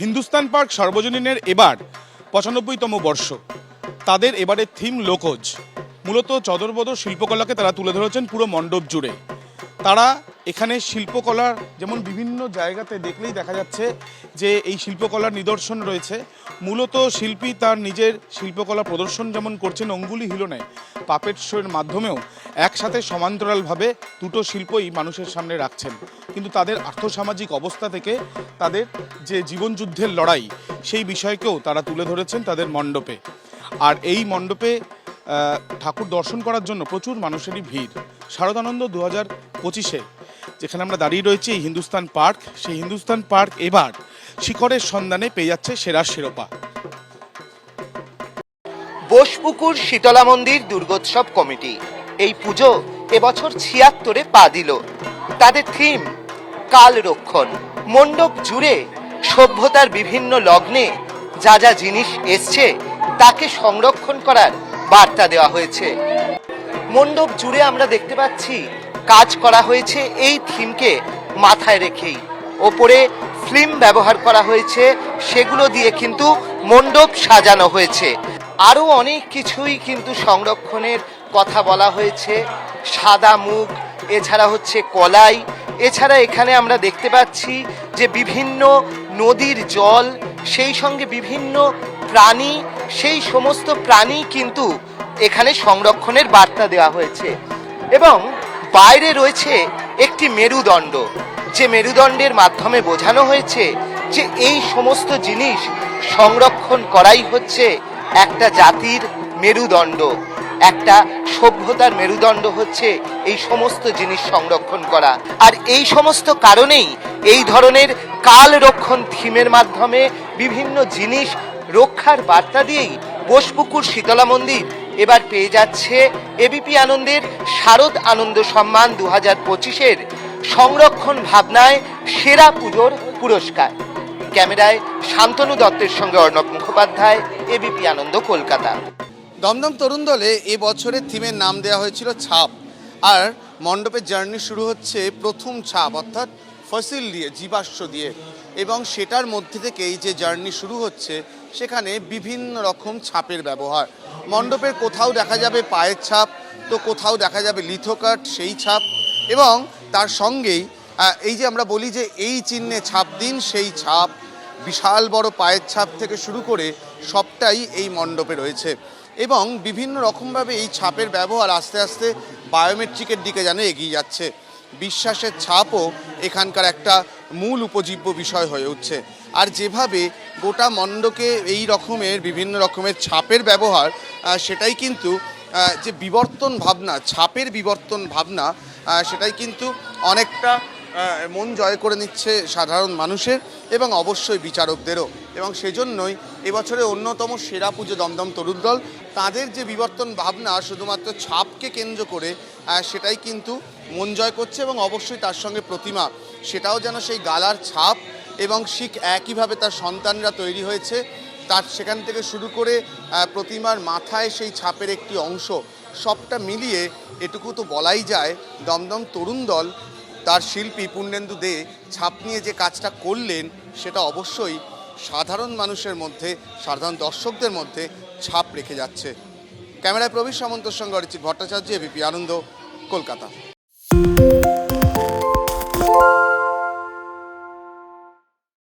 Hindustan park সর্বজনীনের এবার পঁচানব্বইতম বর্ষ। তাদের এবারের থিম লোকজ। মূলত চদরবদর শিল্পকলাকে তারা তুলে ধরেছেন পুরো মণ্ডপ জুড়ে। তারা এখানে শিল্পকলার যেমন বিভিন্ন জায়গাতে দেখলেই দেখা যাচ্ছে যে এই শিল্পকলার নিদর্শন রয়েছে। মূলত শিল্পী তার নিজের শিল্পকলা প্রদর্শন যেমন করছেন অঙ্গুলি হিলনে, পাপেট শোয়ের মাধ্যমেও একসাথে সমান্তরালভাবে দুটো শিল্পই মানুষের সামনে রাখছেন। কিন্তু তাদের আর্থসামাজিক অবস্থা থেকে তাদের যে জীবনযুদ্ধের লড়াই, সেই বিষয়কেও তারা তুলে ধরেছেন তাদের মণ্ডপে। আর এই মণ্ডপে ঠাকুর দর্শন করার জন্য প্রচুর মানুষেরই ভিড়। শারদানন্দ দু হাজার পঁচিশে যেখানে আমরা দাঁড়িয়ে রয়েছি হিন্দুস্তান পার্ক। সেই হিন্দুস্তান পার্ক এবার শিখরের সন্ধানে পেয়ে যাচ্ছে সেরা শিরোপা। বোসপুকুর শীতলা মন্দির দুর্গোৎসব কমিটি, এই পুজো এবছর ছিয়াত্তরে পা দিল। তাদের থিম, কাল রক্ষণ। মণ্ডপ জুড়ে সভ্যতার বিভিন্ন লগ্নে যা যা জিনিস এসছে, তাকে সংরক্ষণ করার বার্তা দেওয়া হয়েছে। মণ্ডপ জুড়ে আমরা দেখতে পাচ্ছি কাজ করা হয়েছে এই থিমকে মাথায় রেখেই। ওপরে ফিল্ম ব্যবহার করা হয়েছে, সেগুলো দিয়ে কিন্তু মণ্ডপ সাজানো হয়েছে। আরও অনেক কিছুই কিন্তু সংরক্ষণের কথা বলা হয়েছে। সাদা মুগ এছাড়া হচ্ছে কলাই, এছাড়া এখানে আমরা দেখতে পাচ্ছি যে বিভিন্ন নদীর জল, সেই সঙ্গে বিভিন্ন প্রাণী, সেই সমস্ত প্রাণী কিন্তু এখানে সংরক্ষণের বার্তা দেওয়া হয়েছে। এবং বাইরে রয়েছে একটি মেরুদণ্ড, যে মেরুদণ্ডের মাধ্যমে বোঝানো হয়েছে যে এই সমস্ত জিনিস সংরক্ষণ করাই হচ্ছে একটা জাতির মেরুদণ্ড। একটা সভ্যতার মেরুদণ্ড হচ্ছে এই সমস্ত জিনিস সংরক্ষণ করা। আর এই সমস্ত কারণেই এই ধরনের কাল রক্ষণ থিমের মাধ্যমে বিভিন্ন জিনিস রক্ষার বার্তা দিয়েই বোসপুকুর শীতলা মন্দির এবার পেয়ে যাচ্ছে এবিপি আনন্দের শারদ আনন্দ সম্মান দু হাজার পঁচিশের সংরক্ষণ ভাবনায় সেরা পুজোর পুরস্কার। ক্যামেরায় শান্তনু দত্তের সঙ্গে অর্ণব মুখোপাধ্যায় এবিপি আনন্দ কলকাতা। দমদম তরুণ দলে এ বছরের থিমের নাম দেওয়া হয়েছিল ছাপ। আর মণ্ডপের জার্নি শুরু হচ্ছে প্রথম ছাপ, অর্থাৎ ফসিল দিয়ে, জীবাশ্ম দিয়ে। এবং সেটার মধ্যে থেকেই যে জার্নি শুরু হচ্ছে, সেখানে বিভিন্ন রকম ছাপের ব্যবহার। মণ্ডপের কোথাও দেখা যাবে পায়ের ছাপ, তো কোথাও দেখা যাবে লিথোকাট সেই ছাপ এবং তার সঙ্গেই এই যে আমরা বলি যে এই চিহ্নে ছাপ দিন, সেই ছাপ বিশাল বড় পায়ের ছাপ থেকে শুরু করে সবটাই এই মণ্ডপে রয়েছে এবং বিভিন্ন রকমভাবে এই ছাপের ব্যবহার আস্তে আস্তে বায়োমেট্রিকের দিকে যেন এগিয়ে যাচ্ছে। বিশ্বাসের ছাপও এখানকার একটা মূল উপজীব্য বিষয় হয়ে উঠছে। আর যেভাবে গোটা মণ্ডকে এই রকমের, বিভিন্ন রকমের ছাপের ব্যবহার সেটাই কিন্তু যে বিবর্তন ভাবনা, ছাপের বিবর্তন ভাবনা সেটাই কিন্তু অনেকটা মন জয় করে নিচ্ছে সাধারণ মানুষের এবং অবশ্যই বিচারকদেরও। এবং সেজন্যই এবছরের অন্যতম সেরা পুজো দমদম তরুণ দল, তাদের যে বিবর্তন ভাবনা, শুধুমাত্র ছাপকে কেন্দ্র করে সেটাই কিন্তু মন জয় করছে এবং অবশ্যই তার সঙ্গে প্রতিমা সেটাও যেন সেই গালার ছাপ এবং শিখ একইভাবে তার সন্তানরা তৈরি হয়েছে। তার সেখান থেকে শুরু করে প্রতিমার মাথায় সেই ছাপের একটি অংশ, সবটা মিলিয়ে এটুকু তো বলাই যায়, দমদম তরুণ দল, তার শিল্পী পূর্ণেন্দু দে ছাপ নিয়ে যে কাজটা করলেন, সেটা অবশ্যই সাধারণ মানুষের মধ্যে, সাধারণ দর্শকদের মধ্যে ছাপ রেখে যাচ্ছে। ক্যামেরায় প্রবীর সামন্তর সঙ্গে অরিজিৎ ভট্টাচার্য এবিপি আনন্দ, কলকাতা।